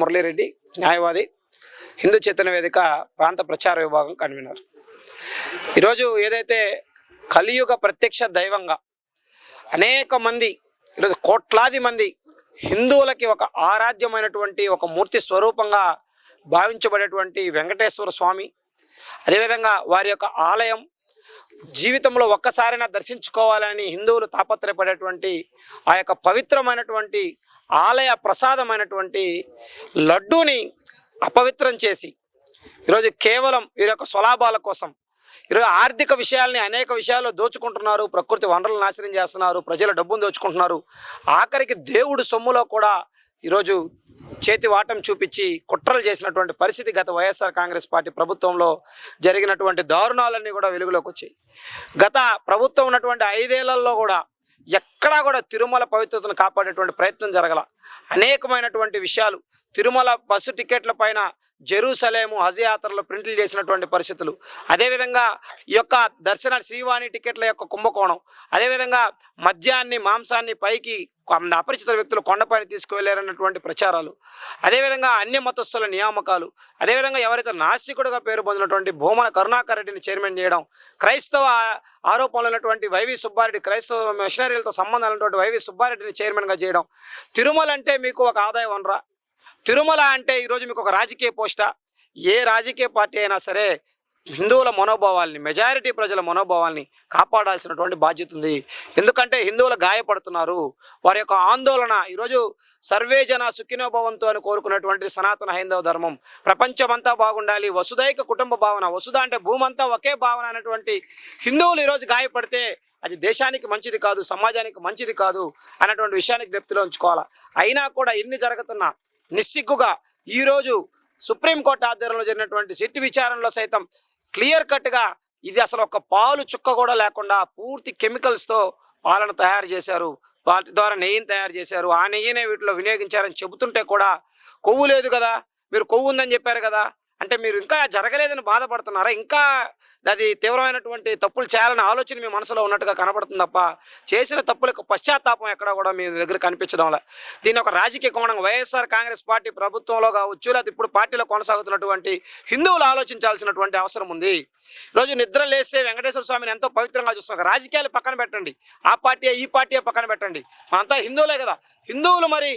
మురళీరెడ్డి న్యాయవాది హిందూ చేతన వేదిక ప్రాంత ప్రచార విభాగం కన్వీనర్. ఈరోజు ఏదైతే కలియుగ ప్రత్యక్ష దైవంగా అనేక మంది ఈరోజు కోట్లాది మంది హిందువులకి ఒక ఆరాధ్యమైనటువంటి ఒక మూర్తి స్వరూపంగా భావించబడేటువంటి వెంకటేశ్వర స్వామి అదేవిధంగా వారి యొక్క ఆలయం జీవితంలో ఒక్కసారైనా దర్శించుకోవాలని హిందువులు తాపత్రయపడేటువంటి ఆ యొక్క పవిత్రమైనటువంటి ఆలయ ప్రసాదమైనటువంటి లడ్డూని అపవిత్రం చేసి ఈరోజు కేవలం వీరి యొక్క స్వలాభాల కోసం ఈరోజు ఆర్థిక విషయాల్ని అనేక విషయాల్లో దోచుకుంటున్నారు ప్రకృతి వనరులను నాశనం చేస్తున్నారు ప్రజల డబ్బును దోచుకుంటున్నారు. ఆఖరికి దేవుడు సొమ్ములో కూడా ఈరోజు చేతి వాటం చూపించి కుట్రలు చేసినటువంటి పరిస్థితి గత వైఎస్ఆర్ కాంగ్రెస్ పార్టీ ప్రభుత్వంలో జరిగినటువంటి దారుణాలన్నీ కూడా వెలుగులోకి వచ్చాయి. గత ప్రభుత్వం ఉన్నటువంటి ఐదేళ్ళలో కూడా ఎక్కడా కూడా తిరుమల పవిత్రతను కాపాడేటువంటి ప్రయత్నం జరగల. అనేకమైనటువంటి విషయాలు తిరుమల బస్సు టికెట్ల పైన జెరూసలేము హజ్యాత్రలో ప్రింట్లు చేసినటువంటి పరిస్థితులు. అదేవిధంగా ఈ యొక్క దర్శన శ్రీవాణి టికెట్ల యొక్క కుంభకోణం. అదేవిధంగా మద్యాన్ని మాంసాన్ని పైకి అపరిచిత వ్యక్తులు కొండపైన తీసుకువెళ్ళారన్నటువంటి ప్రచారాలు. అదేవిధంగా అన్య మతస్థుల నియామకాలు. అదేవిధంగా ఎవరైతే నాస్తికుడుగా పేరు పొందినటువంటి భూమన కరుణాకర్ రెడ్డిని చైర్మన్ చేయడం. క్రైస్తవ ఆరోపణలు ఉన్నటువంటి వైవి సుబ్బారెడ్డి క్రైస్తవ మిషనరీలతో సంబంధాలు ఉన్నటువంటి వైవి సుబ్బారెడ్డిని చైర్మన్గా చేయడం. తిరుమల అంటే మీకు ఒక ఆదాయ వనరా తిరుమల అంటే ఈరోజు మీకు ఒక రాజకీయ పోస్టా? ఏ రాజకీయ పార్టీ అయినా సరే హిందువుల మనోభావాల్ని మెజారిటీ ప్రజల మనోభావాల్ని కాపాడాల్సినటువంటి బాధ్యత ఉంది. ఎందుకంటే హిందువులు గాయపడుతున్నారు. వారి యొక్క ఆందోళన ఈరోజు సర్వే జన సుఖినోభవంతో అని కోరుకున్నటువంటి సనాతన హైందవ ధర్మం. ప్రపంచమంతా బాగుండాలి. వసుదైక కుటుంబ భావన వసుధ అంటే భూమంతా ఒకే భావన అనేటువంటి హిందువులు ఈరోజు గాయపడితే అది దేశానికి మంచిది కాదు సమాజానికి మంచిది కాదు అన్నటువంటి విషయాన్ని జ్ఞప్తిలో ఉంచుకోవాలి? అయినా కూడా ఎన్ని జరుగుతున్నా నిస్సిగ్గుగా ఈరోజు సుప్రీంకోర్టు ఆధ్వర్యంలో జరిగినటువంటి సిట్ విచారణలో సైతం క్లియర్ కట్గా ఇది అసలు ఒక పాలు చుక్క కూడా లేకుండా పూర్తి కెమికల్స్తో పాలను తయారు చేశారు. వాటి ద్వారా నెయ్యిని తయారు చేశారు. ఆ నెయ్యినే వీటిలో వినియోగించారని చెబుతుంటే కూడా కొవ్వు లేదు కదా. మీరు కొవ్వు ఉందని చెప్పారు కదా. అంటే మీరు ఇంకా జరగలేదని బాధపడుతున్నారా? ఇంకా అది తీవ్రమైనటువంటి తప్పులు చేయాలనే ఆలోచన మీ మనసులో ఉన్నట్టుగా కనబడుతుంది తప్ప చేసిన తప్పులకు పశ్చాత్తాపం ఎక్కడ కూడా మీ దగ్గర కనిపించడంలా దీని ఒక రాజకీయ కోణం వైఎస్ఆర్ కాంగ్రెస్ పార్టీ ప్రభుత్వంలో కావచ్చు లేదా ఇప్పుడు పార్టీలో కొనసాగుతున్నటువంటి హిందువులు ఆలోచించాల్సినటువంటి అవసరం ఉంది. రోజు నిద్ర లేస్తే వెంకటేశ్వర స్వామిని ఎంతో పవిత్రంగా చూస్తున్నాం రాజకీయాలు పక్కన పెట్టండి. ఆ పార్టీ ఈ పార్టీ పక్కన పెట్టండి. మనంతా హిందువులే కదా. హిందువులు మరి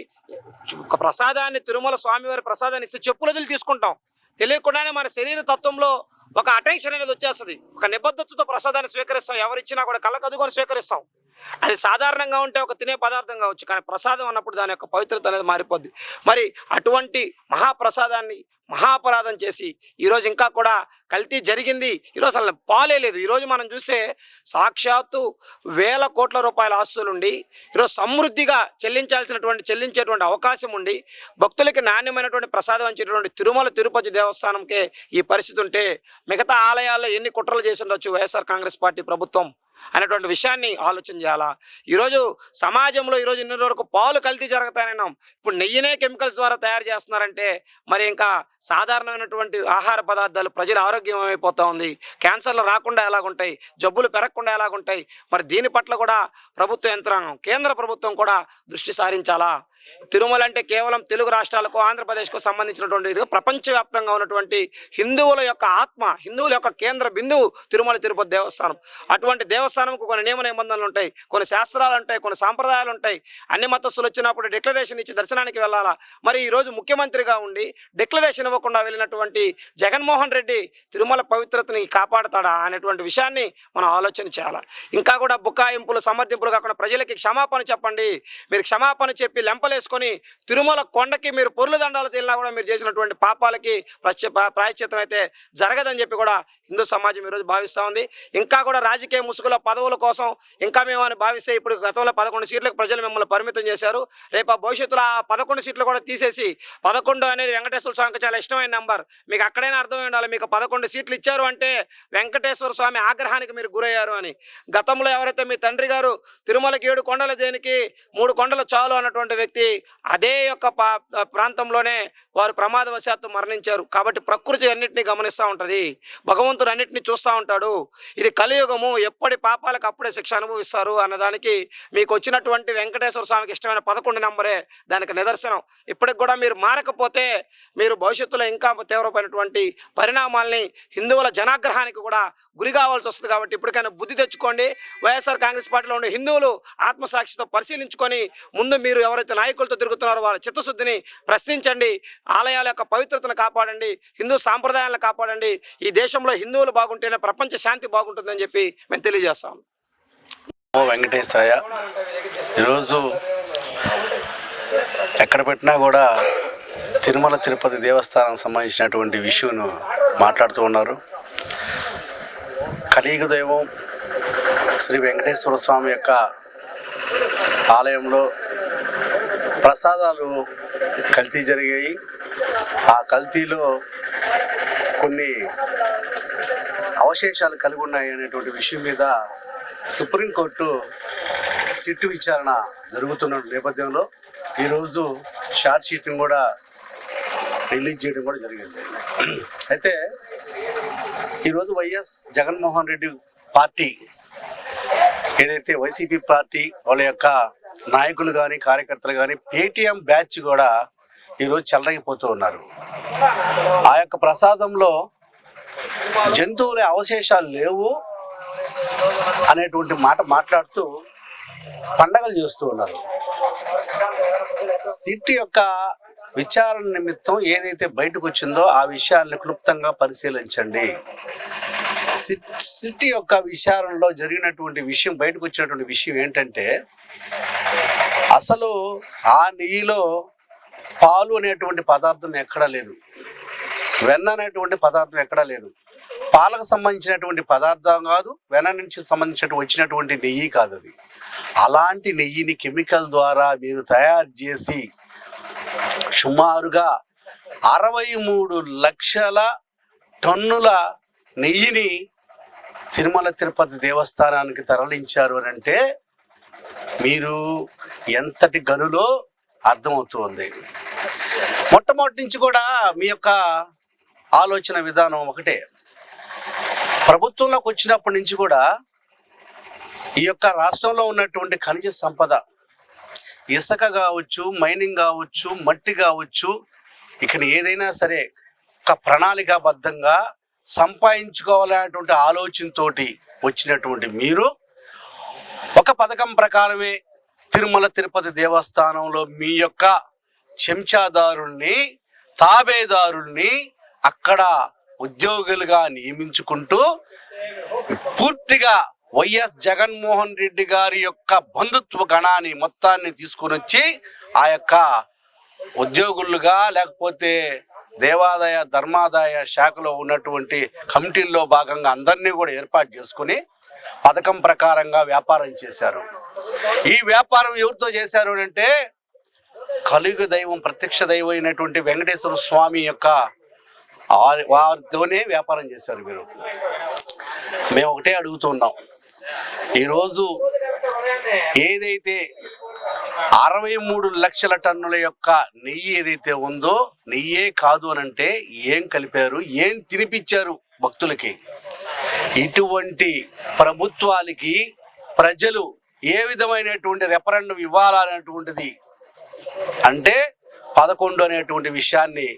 ఒక ప్రసాదాన్ని తిరుమల స్వామివారి ప్రసాదాన్ని ఇస్తే చెప్పులు వదిలి తీసుకుంటాం. తెలియకుండానే మన శరీర తత్వంలో ఒక అటెన్షన్ అనేది వచ్చేస్తుంది. ఒక నిబద్ధతతో ప్రసాదాన్ని స్వీకరిస్తాం. ఎవరిచ్చినా కూడా కళ్ళకదుకొని స్వీకరిస్తాం. అది సాధారణంగా ఉంటే ఒక తినే పదార్థం కావచ్చు కానీ ప్రసాదం అన్నప్పుడు దాని యొక్క పవిత్రత అనేది మారిపోద్ది. మరి అటువంటి మహాప్రసాదాన్ని మహాపరాధం చేసి ఈరోజు ఇంకా కూడా కల్తీ జరిగింది ఈరోజు అసలు పాలే లేదు. ఈరోజు మనం చూస్తే సాక్షాత్తు వేల కోట్ల రూపాయల ఆస్తులుండి ఈరోజు సమృద్ధిగా చెల్లించాల్సినటువంటి చెల్లించేటువంటి అవకాశం ఉండి భక్తులకి నాణ్యమైనటువంటి ప్రసాదం ఇచ్చేటువంటి తిరుమల తిరుపతి దేవస్థానంకే ఈ పరిస్థితి ఉంటే మిగతా ఆలయాల్లో ఎన్ని కుట్రలు చేసి ఉండొచ్చు వైఎస్ఆర్ కాంగ్రెస్ పార్టీ ప్రభుత్వం? అనేటువంటి విషయాన్ని ఆలోచన చేయాలా? ఈరోజు సమాజంలో ఈరోజు ఇన్ని వరకు పాలు కల్తీ జరుగుతాయన్నాం ఇప్పుడు నెయ్యినే కెమికల్స్ ద్వారా తయారు చేస్తున్నారంటే మరి ఇంకా సాధారణమైనటువంటి ఆహార పదార్థాలు ప్రజల ఆరోగ్యం ఏమైపోతూ ఉంది? క్యాన్సర్లు రాకుండా ఎలాగుంటాయి? జబ్బులు పెరగకుండా ఎలాగుంటాయి? మరి దీని పట్ల కూడా ప్రభుత్వ యంత్రాంగం కేంద్ర ప్రభుత్వం కూడా దృష్టి సారించాలా? తిరుమల అంటే కేవలం తెలుగు రాష్ట్రాలకు ఆంధ్రప్రదేశ్కు సంబంధించినటువంటి ఇది. ప్రపంచవ్యాప్తంగా ఉన్నటువంటి హిందువుల యొక్క ఆత్మ హిందువుల యొక్క కేంద్ర బిందువు తిరుమల తిరుపతి దేవస్థానం. అటువంటి దేవస్థానంకు కొన్ని నియమ నిబంధనలు ఉంటాయి కొన్ని శాస్త్రాలు ఉంటాయి కొన్ని సాంప్రదాయాలు ఉంటాయి. అన్ని మతస్థులు వచ్చినప్పుడు డిక్లరేషన్ ఇచ్చి దర్శనానికి వెళ్ళాలా? మరి ఈరోజు ముఖ్యమంత్రిగా ఉండి డిక్లరేషన్ ఇవ్వకుండా వెళ్ళినటువంటి జగన్మోహన్ రెడ్డి తిరుమల పవిత్రతని కాపాడతాడా అనేటువంటి విషయాన్ని మనం ఆలోచన చేయాలి? ఇంకా కూడా బుకాయింపులు సమర్థింపులు కాకుండా ప్రజలకి క్షమాపణ చెప్పండి. మీరు క్షమాపణ చెప్పి లెంపలేసుకొని తిరుమల కొండకి మీరు పొర్లు దండాలు తెలినా కూడా మీరు చేసినటువంటి పాపాలకి ప్రాయశ్చితం అయితే జరగదని చెప్పి కూడా హిందూ సమాజం ఈరోజు భావిస్తూ ఉంది. ఇంకా కూడా రాజకీయ ముసుగుల పదవుల కోసం ఇంకా మేము అని భావిస్తే ఇప్పుడు గతంలో పదకొండు సీట్లకు ప్రజలు మిమ్మల్ని పరిమితం చేశారు. రేపు ఆ భవిష్యత్తులో ఆ పదకొండు సీట్లు కూడా తీసేసి పదకొండు అనేది వెంకటేశ్వర స్వామికి చాలా ఇష్టమైన నెంబర్. మీకు అక్కడైనా అర్థమై ఉండాలి మీకు పదకొండు సీట్లు ఇచ్చారు అంటే వెంకటేశ్వర స్వామి ఆగ్రహానికి మీరు గురయ్యారు అని. గతంలో ఎవరైతే మీ తండ్రి గారు తిరుమలకి ఏడు కొండలు దేనికి మూడు కొండలు చాలు అన్నటువంటి వ్యక్తి వ్యక్తి అదే యొక్క పా- ప్రాంతంలోనే వారు ప్రమాదవశాత్తు మరణించారు. కాబట్టి ప్రకృతి అన్నింటినీ గమనిస్తూ ఉంటుంది. భగవంతుడు అన్నింటినీ చూస్తూ ఉంటాడు. ఇది కలియుగము. ఎప్పటి పాపాలకు అప్పుడే శిక్ష అనుభవిస్తారు అన్నదానికి మీకు వచ్చినటువంటి వెంకటేశ్వర స్వామికి ఇష్టమైన పదకొండు నెంబరే దానికి నిదర్శనం. ఇప్పటికి కూడా మీరు మారకపోతే మీరు భవిష్యత్తులో ఇంకా తీవ్రమైనటువంటి పరిణామాల్ని హిందువుల జనాగ్రహానికి కూడా గురి కావాల్సి వస్తుంది. కాబట్టి ఇప్పటికైనా బుద్ధి తెచ్చుకోండి. వైఎస్ఆర్ కాంగ్రెస్ పార్టీలో ఉండే హిందువులు ఆత్మసాక్షితో పరిశీలించుకొని ముందు మీరు ఎవరైతే నాయకులతో తిరుగుతున్నారు. వాళ్ళ చిత్తశుద్ధిని ప్రశ్నించండి. ఆలయాల యొక్క పవిత్రతను కాపాడండి. హిందూ సాంప్రదాయాలను కాపాడండి. ఈ దేశంలో హిందువులు బాగుంటేనే ప్రపంచ శాంతి బాగుంటుందని చెప్పి మేము తెలియజేస్తాం. ఓ వెంకటేశాయ ఈరోజు ఎక్కడ పెట్టినా కూడా తిరుమల తిరుపతి దేవస్థానం సంబంధించినటువంటి విషయను మాట్లాడుతూ ఉన్నారు. కలియుగ దైవం శ్రీ వెంకటేశ్వర స్వామి యొక్క ఆలయంలో ప్రసాదాలు కల్తీ జరిగాయి. ఆ కల్తీలో కొన్ని అవశేషాలు కలిగి ఉన్నాయి అనేటువంటి విషయం మీద సుప్రీంకోర్టు సిట్టు విచారణ జరుగుతున్న నేపథ్యంలో ఈరోజు షార్ట్ షీట్ని కూడా రిలీజ్ చేయడం కూడా జరిగింది. అయితే ఈరోజు వైఎస్ జగన్మోహన్ రెడ్డి పార్టీ ఏదైతే వైసీపీ పార్టీ వాళ్ళ యొక్క నాయకులు కానీ కార్యకర్తలు కానీ పేటిఎం బ్యాచ్ కూడా ఈరోజు చెలరగిపోతూ ఉన్నారు. ఆ యొక్క ప్రసాదంలో జంతువుల అవశేషాలు లేవు అనేటువంటి మాట మాట్లాడుతూ పండగలు చేస్తూ ఉన్నారు. సిట్ యొక్క విచారణ నిమిత్తం ఏదైతే బయటకు వచ్చిందో ఆ విషయాన్ని క్లుప్తంగా పరిశీలించండి. సిట్ సిట్ యొక్క విచారణలో జరిగినటువంటి విషయం బయటకు వచ్చినటువంటి విషయం ఏంటంటే అసలు ఆ నెయ్యిలో పాలు అనేటువంటి పదార్థం ఎక్కడా లేదు. వెన్న అనేటువంటి పదార్థం ఎక్కడా లేదు. పాలకు సంబంధించినటువంటి పదార్థం కాదు వెన్న నుంచి సంబంధించినటువంటి వచ్చినటువంటి నెయ్యి కాదు అది. అలాంటి నెయ్యిని కెమికల్ ద్వారా మీరు తయారు చేసి సుమారుగా అరవై మూడు లక్షల టన్నుల నెయ్యిని తిరుమల తిరుపతి దేవస్థానానికి తరలించారు అని అంటే మీరు ఎంతటి గనులో అర్థమవుతుంది మొట్టమొదటి నుంచి కూడా మీ యొక్క ఆలోచన విధానం ఒకటే. ప్రభుత్వంలోకి వచ్చినప్పటి నుంచి కూడా ఈ యొక్క రాష్ట్రంలో ఉన్నటువంటి ఖనిజ సంపద ఇసుక కావచ్చు మైనింగ్ కావచ్చు మట్టి కావచ్చు ఇక్కడ ఏదైనా సరే ఒక ప్రణాళికాబద్ధంగా సంపాదించుకోవాలనేటువంటి ఆలోచనతోటి వచ్చినటువంటి మీరు ఒక పథకం ప్రకారమే తిరుమల తిరుపతి దేవస్థానంలో మీ యొక్క చెంచాదారుల్ని తాబేదారుల్ని అక్కడ ఉద్యోగులుగా నియమించుకుంటూ పూర్తిగా వైఎస్ జగన్మోహన్ రెడ్డి గారి యొక్క బంధుత్వ గణాన్ని మొత్తాన్ని తీసుకొని వచ్చి ఆ యొక్క ఉద్యోగులుగా లేకపోతే దేవాదాయ ధర్మాదాయ శాఖలో ఉన్నటువంటి కమిటీల్లో భాగంగా అందరినీ కూడా ఏర్పాటు చేసుకుని పథకం ప్రకారంగా వ్యాపారం చేశారు. ఈ వ్యాపారం ఎవరితో చేశారు అని అంటే కలియుగ దైవం ప్రత్యక్ష దైవం అయినటువంటి వెంకటేశ్వర స్వామి యొక్క వారితోనే వ్యాపారం చేశారు మీరు మేము ఒకటే అడుగుతున్నాం. ఈరోజు ఏదైతే అరవై మూడు లక్షల టన్నుల యొక్క నెయ్యి ఏదైతే ఉందో నెయ్యే కాదు అని అంటే ఏం కలిపారు ఏం తినిపించారు భక్తులకి? ఇటువంటి ప్రభుత్వాలకి ప్రజలు ఏ విధమైనటువంటి రెఫరెండం ఇవ్వాలనేటువంటిది అంటే పదకొండు అనేటువంటి విషయాన్ని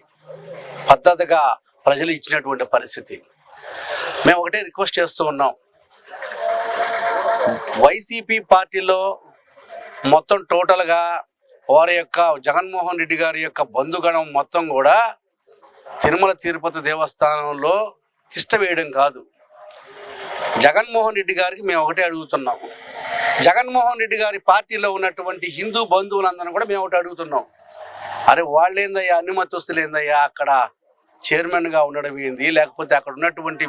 పద్ధతిగా ప్రజలు ఇచ్చినటువంటి పరిస్థితి. మేము ఒకటే రిక్వెస్ట్ చేస్తూ ఉన్నాం. వైసీపీ పార్టీలో మొత్తం టోటల్గా వారి యొక్క జగన్మోహన్ రెడ్డి గారి యొక్క బంధుగణం మొత్తం కూడా తిరుమల తిరుపతి దేవస్థానంలో తిష్ట వేయడం కాదు. జగన్మోహన్ రెడ్డి గారికి మేము ఒకటే అడుగుతున్నాం. జగన్మోహన్ రెడ్డి గారి పార్టీలో ఉన్నటువంటి హిందూ బంధువులందరూ కూడా మేము ఒకటి అడుగుతున్నాం. అరే వాళ్ళేందయ్యా? అన్ని మతస్థులు ఏందయ్యా అక్కడ చైర్మన్గా ఉండడం ఏంది? లేకపోతే అక్కడ ఉన్నటువంటి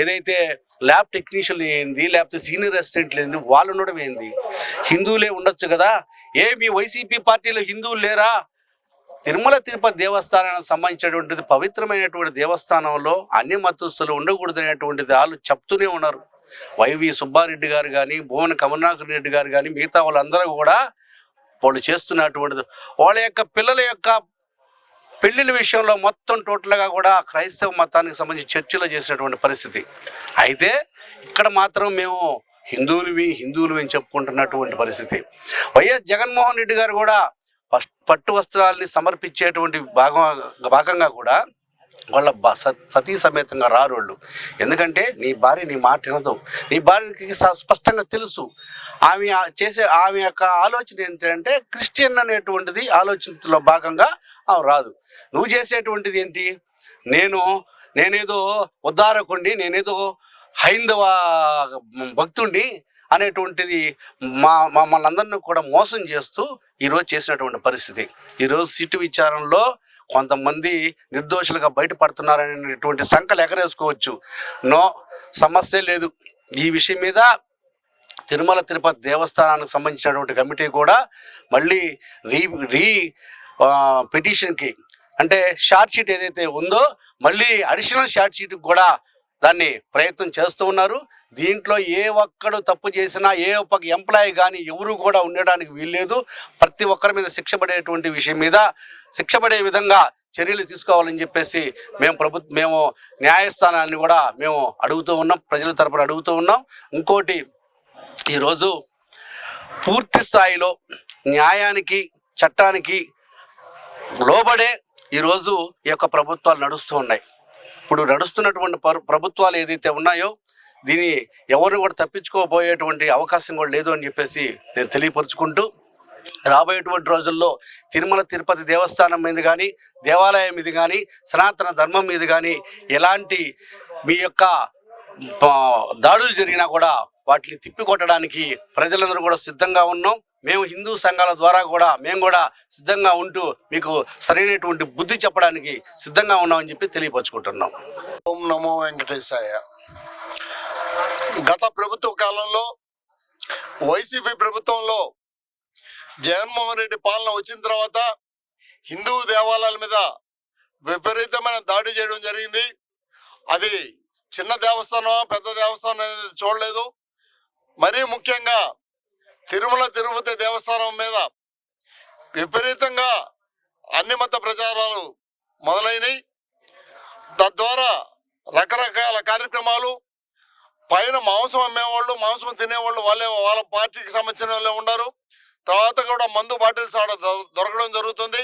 ఏదైతే ల్యాబ్ టెక్నీషియన్ ఏంది? లేకపోతే సీనియర్ అసిస్టెంట్లు ఏంది? వాళ్ళు ఉండడం ఏంది? హిందువులే ఉండొచ్చు కదా? ఏ మీ వైసీపీ పార్టీలో హిందువులు లేరా? తిరుమల తిరుపతి దేవస్థానానికి సంబంధించినటువంటిది పవిత్రమైనటువంటి దేవస్థానంలో అన్ని మతస్థులు ఉండకూడదు అనేటువంటిది వాళ్ళు చెప్తూనే ఉన్నారు. వైవి సుబ్బారెడ్డి గారు కానీ భువన కమలనాథ్ రెడ్డి గారు కానీ మిగతా వాళ్ళందరూ కూడా వాళ్ళు చేస్తున్నటువంటిది. వాళ్ళ యొక్క పిల్లల యొక్క పెళ్ళిళ్ళ విషయంలో మొత్తం టోటల్గా కూడా క్రైస్తవ మతానికి సంబంధించి చర్చలు చేసినటువంటి పరిస్థితి. అయితే ఇక్కడ మాత్రం మేము హిందువులవి హిందువులు అని చెప్పుకుంటున్నటువంటి పరిస్థితి. వైఎస్ జగన్మోహన్ రెడ్డి గారు కూడా పట్టు వస్త్రాల్ని సమర్పించేటువంటి భాగం భాగంగా కూడా వాళ్ళ సతీ సమేతంగా రారోళ్ళు. ఎందుకంటే నీ భార్య నీ మాట వినదు. నీ భార్యకి స- స్పష్టంగా తెలుసు. ఆమె చేసే ఆమె యొక్క ఆలోచన ఏంటంటే క్రిస్టియన్ అనేటువంటిది ఆలోచనలో భాగంగా ఆమె రాదు. నువ్వు చేసేటువంటిది ఏంటి? నేను నేనేదో ఉద్దారకుండి నేనేదో హైందవ భక్తుడిని అనేటువంటిది మా మమ్మల్ని అందరినీ కూడా మోసం చేస్తూ ఈరోజు చేసినటువంటి పరిస్థితి. ఈరోజు సీటు విచారణలో కొంతమంది నిర్దోషులుగా బయటపడుతున్నారనేటువంటి సంకలు ఎగరేసుకోవచ్చు. నో సమస్య లేదు. ఈ విషయం మీద తిరుమల తిరుపతి దేవస్థానానికి సంబంధించినటువంటి కమిటీ కూడా మళ్ళీ రీ రీ పిటిషన్కి అంటే షార్ట్ షీట్ ఏదైతే ఉందో మళ్ళీ అడిషనల్ షార్ట్ షీట్కి కూడా దాన్ని ప్రయత్నం చేస్తూ ఉన్నారు. దీంట్లో ఏ ఒక్కడు తప్పు చేసినా ఏ ఒక్క ఎంప్లాయీ కానీ ఎవరు కూడా ఉండడానికి వీల్లేదు. ప్రతి ఒక్కరి మీద శిక్ష పడేటువంటి విషయం మీద శిక్ష పడే విధంగా చర్యలు తీసుకోవాలని చెప్పేసి మేము ప్రభుత్వ మేము న్యాయస్థానాన్ని కూడా మేము అడుగుతూ ఉన్నాం. ప్రజల తరపున అడుగుతూ ఉన్నాం. ఇంకోటి ఈరోజు పూర్తి స్థాయిలో న్యాయానికి చట్టానికి లోబడే ఈరోజు ఈ యొక్క ప్రభుత్వాలు నడుస్తూ ఉన్నాయి. ఇప్పుడు నడుస్తున్నటువంటి ప్రభుత్వాలు ఏదైతే ఉన్నాయో దీన్ని ఎవరిని కూడా తప్పించుకోబోయేటువంటి అవకాశం కూడా లేదు అని చెప్పేసి నేను తెలియపరుచుకుంటూ రాబోయేటువంటి రోజుల్లో తిరుమల తిరుపతి దేవస్థానం మీద కానీ దేవాలయం మీద కానీ సనాతన ధర్మం మీద కానీ ఎలాంటి మీ యొక్క దాడులు జరిగినా కూడా వాటిని తిప్పికొట్టడానికి ప్రజలందరూ కూడా సిద్ధంగా ఉన్నాం. మేము హిందూ సంఘాల ద్వారా కూడా మేము కూడా సిద్ధంగా ఉంటూ మీకు సరైనటువంటి బుద్ధి చెప్పడానికి సిద్ధంగా ఉన్నామని చెప్పి తెలియపరచుకుంటున్నాం. ఓం నమో వెంకటేశాయ. గత ప్రభుత్వ కాలంలో వైసీపీ ప్రభుత్వంలో జగన్మోహన్ రెడ్డి పాలన వచ్చిన తర్వాత హిందూ దేవాలయాల మీద విపరీతమైన దాడి చేయడం జరిగింది. అది చిన్న దేవస్థానం పెద్ద దేవస్థానం అనేది చూడలేదు. మరీ ముఖ్యంగా తిరుమల తిరుపతి దేవస్థానం మీద విపరీతంగా అన్ని మత ప్రచారాలు మొదలైనవి తద్వారా రకరకాల కార్యక్రమాలు పైన మాంసం అమ్మేవాళ్ళు మాంసం తినేవాళ్ళు వాళ్ళే వాళ్ళ పార్టీకి సంబంధించిన వాళ్ళే ఉన్నారు తర్వాత కూడా మందు బాటిల్స్ ఆడ దొ- దొరకడం జరుగుతుంది.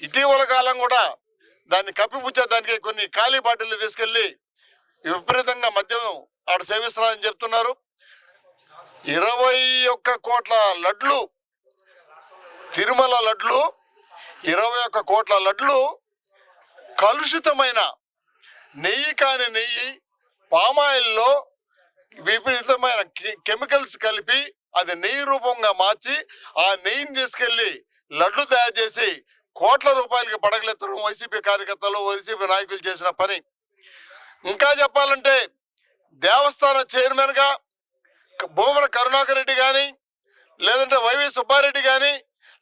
ఇటీవల కాలం కూడా దాన్ని కప్పిపుచ్చేదానికి కొన్ని ఖాళీ బాటిల్ తీసుకెళ్ళి విపరీతంగా మద్యం ఆడ సేవిస్తున్నారని చెప్తున్నారు. ఇరవై ఒక్క కోట్ల లడ్లు తిరుమల లడ్లు ఇరవై ఒక్క కోట్ల లడ్లు కలుషితమైన నెయ్యి కాని నెయ్యి పామాయిల్లో విపరీతమైన కె- కెమికల్స్ కలిపి అది నెయ్యి రూపంగా మార్చి ఆ నెయ్యిని తీసుకెళ్ళి లడ్లు తయారు చేసి కోట్ల రూపాయలకి పడగలెత్తడం వైసీపీ కార్యకర్తలు వైసీపీ నాయకులు చేసిన పని. ఇంకా చెప్పాలంటే దేవస్థాన చైర్మన్గా భూముల భూమన కరుణాకర్ రెడ్డి కానీ లేదంటే వైవి సుబ్బారెడ్డి కానీ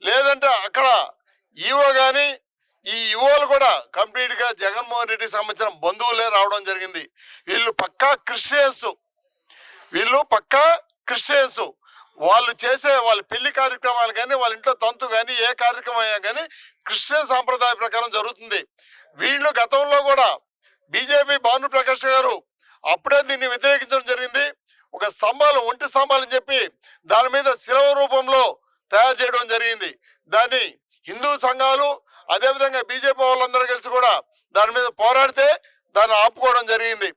లేదంటే అక్కడ ఈవో కానీ ఈ యువలు కూడా కంప్లీట్గా జగన్మోహన్ రెడ్డికి సంబంధించిన బంధువులే రావడం జరిగింది. వీళ్ళు పక్కా క్రిస్టియన్స్. వీళ్ళు పక్కా క్రిస్టియన్స్. వాళ్ళు చేసే వాళ్ళ పెళ్ళి కార్యక్రమాలు కానీ వాళ్ళ ఇంట్లో తంతు కానీ ఏ కార్యక్రమం అయినా కానీ క్రిస్టియన్ సాంప్రదాయ ప్రకారం జరుగుతుంది. వీళ్ళు గతంలో కూడా బీజేపీ భాను ప్రకాష్ గారు అప్పుడే దీన్ని వ్యతిరేకించడం జరిగింది. ఒక స్తంభాలు ఒంటి స్తంభాలు అని చెప్పి దాని మీద శిలవ రూపంలో తయారు చేయడం జరిగింది. దాన్ని హిందూ సంఘాలు అదేవిధంగా బీజేపీ వాళ్ళందరూ కలిసి కూడా దాని మీద పోరాడితే దాన్ని ఆపుకోవడం జరిగింది.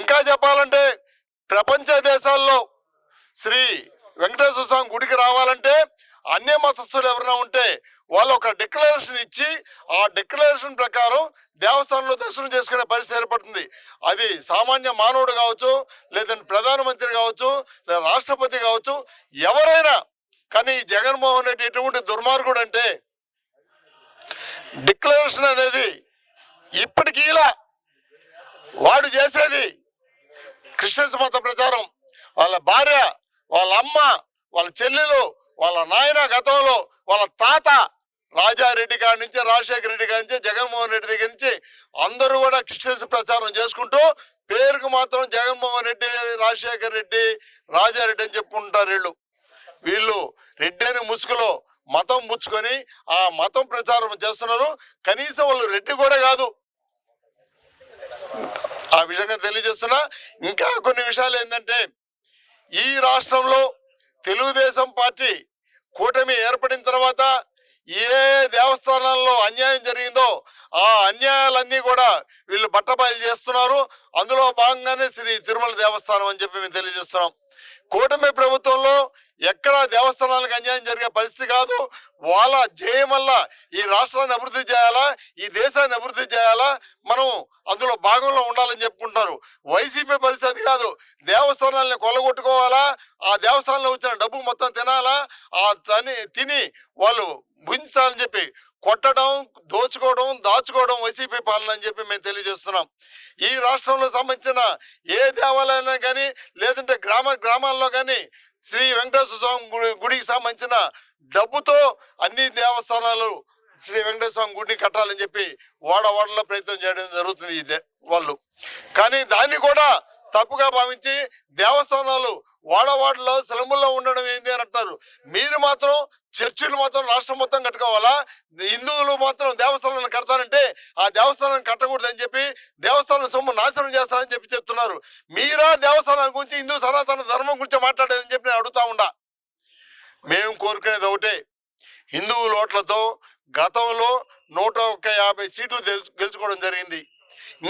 ఇంకా చెప్పాలంటే ప్రపంచ దేశాల్లో శ్రీ వెంకటేశ్వర స్వామి గుడికి రావాలంటే అన్య మతస్థులు ఎవరైనా ఉంటే వాళ్ళు ఒక డిక్లరేషన్ ఇచ్చి ఆ డిక్లరేషన్ ప్రకారం దేవస్థానంలో దర్శనం చేసుకునే పరిస్థితి ఏర్పడుతుంది. అది సామాన్య మానవుడు కావచ్చు లేదంటే ప్రధానమంత్రి కావచ్చు లేదా రాష్ట్రపతి కావచ్చు ఎవరైనా కానీ జగన్మోహన్ రెడ్డి ఎటువంటి దుర్మార్గుడు అంటే డిక్లరేషన్ అనేది ఇప్పటికీ ఇలా. వాడు చేసేది క్రిస్టియన్స్ మత ప్రచారం. వాళ్ళ భార్య వాళ్ళ అమ్మ వాళ్ళ చెల్లెలు వాళ్ళ నాయన గతంలో వాళ్ళ తాత రాజారెడ్డి కాడి నుంచి రాజశేఖర రెడ్డి కాడి నుంచి జగన్మోహన్ రెడ్డి దగ్గర నుంచి అందరూ కూడా క్రిస్టియన్స్ ప్రచారం చేసుకుంటూ పేరుకు మాత్రం జగన్మోహన్ రెడ్డి రాజశేఖర రెడ్డి రాజారెడ్డి అని చెప్పుకుంటారు వీళ్ళు. వీళ్ళు రెడ్డి అని ముసుగులో మతం ముచ్చుకొని ఆ మతం ప్రచారం చేస్తున్నారు. కనీసం వాళ్ళు రెడ్డి కూడా కాదు. ఆ విషయంగా తెలియజేస్తున్నా. ఇంకా కొన్ని విషయాలు ఏంటంటే ఈ రాష్ట్రంలో తెలుగుదేశం పార్టీ కూటమి ఏర్పడిన తర్వాత ఏ దేవస్థానాల్లో అన్యాయం జరిగిందో ఆ అన్యాయాలన్నీ కూడా వీళ్ళు బట్టబయలు చేస్తున్నారు. అందులో భాగంగానే శ్రీ తిరుమల దేవస్థానం అని చెప్పి మేము తెలియజేస్తున్నాం. కూటమి ప్రభుత్వంలో ఎక్కడ దేవస్థానాలకు అన్యాయం జరిగే పరిస్థితి కాదు. వాళ్ళ ధ్యేయం వల్ల ఈ రాష్ట్రాన్ని అభివృద్ధి చేయాలా? ఈ దేశాన్ని అభివృద్ధి చేయాలా? మనం అందులో భాగంలో ఉండాలని చెప్పుకుంటున్నారు. వైసీపీ పరిస్థితి కాదు. దేవస్థానాలను కొలగొట్టుకోవాలా ఆ దేవస్థానంలో వచ్చిన డబ్బు మొత్తం తినాలా? ఆ తని తిని వాళ్ళు భుజించాలని చెప్పి కొట్టడం దోచుకోవడం దాచుకోవడం వైసీపీ పాలన అని చెప్పి మేము తెలియజేస్తున్నాం. ఈ రాష్ట్రంలో సంబంధించిన ఏ దేవాలయాన్ని కానీ లేదంటే గ్రామ గ్రామాల్లో కానీ శ్రీ వెంకటేశ్వర స్వామి గుడి గుడికి సంబంధించిన డబ్బుతో అన్ని దేవస్థానాలు శ్రీ వెంకటేశ్వర స్వామి గుడిని కట్టాలని చెప్పి వాడ వాడలో ప్రయత్నం చేయడం జరుగుతుంది ఇదే వాళ్ళు. కానీ దాన్ని కూడా తప్పుగా భావించి దేవస్థానాలు వాడవాడలో సెలముల్లో ఉండడం ఏంది అని అంటున్నారు. మీరు మాత్రం చర్చిలు మాత్రం రాష్ట్రం మొత్తం కట్టుకోవాలా? హిందువులు మాత్రం దేవస్థానాలను కడతానంటే ఆ దేవస్థానాన్ని కట్టకూడదని చెప్పి దేవస్థానం సొమ్ము నాశనం చేస్తారని చెప్పి చెప్తున్నారు. మీరా దేవస్థానం గురించి హిందూ సనాతన ధర్మం గురించి మాట్లాడేదని చెప్పి నేను అడుగుతా ఉండా మేము కోరుకునేది ఒకటే. హిందువుల ఓట్లతో గతంలో నూట ఒక్క యాభై సీట్లు గెలుచుకోవడం జరిగింది.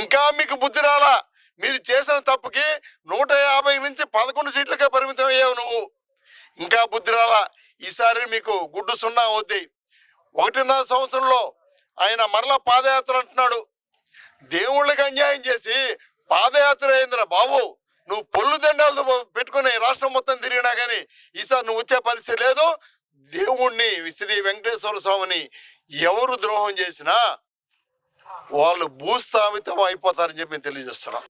ఇంకా మీకు బుద్ధి రాలా? మీరు చేసిన తప్పుకి నూట యాభై నుంచి పదకొండు సీట్లకే పరిమితం అయ్యావు నువ్వు. ఇంకా బుద్ధి రాలా? ఈసారి మీకు గుడ్డు సున్నా అవుద్ది. ఒకటిన్నర సంవత్సరంలో ఆయన మరలా పాదయాత్ర అంటున్నాడు. దేవుళ్ళకి అన్యాయం చేసి పాదయాత్ర అయిందిరా బాబు. నువ్వు పొల్లు దండాలు పెట్టుకుని రాష్ట్రం మొత్తం తిరిగినా కానీ ఈసారి నువ్వు వచ్చే పరిస్థితి లేదు. దేవుణ్ణి శ్రీ వెంకటేశ్వర స్వామిని ఎవరు ద్రోహం చేసినా వాళ్ళు భూస్థాపితం అయిపోతారని చెప్పి తెలియజేస్తున్నాం.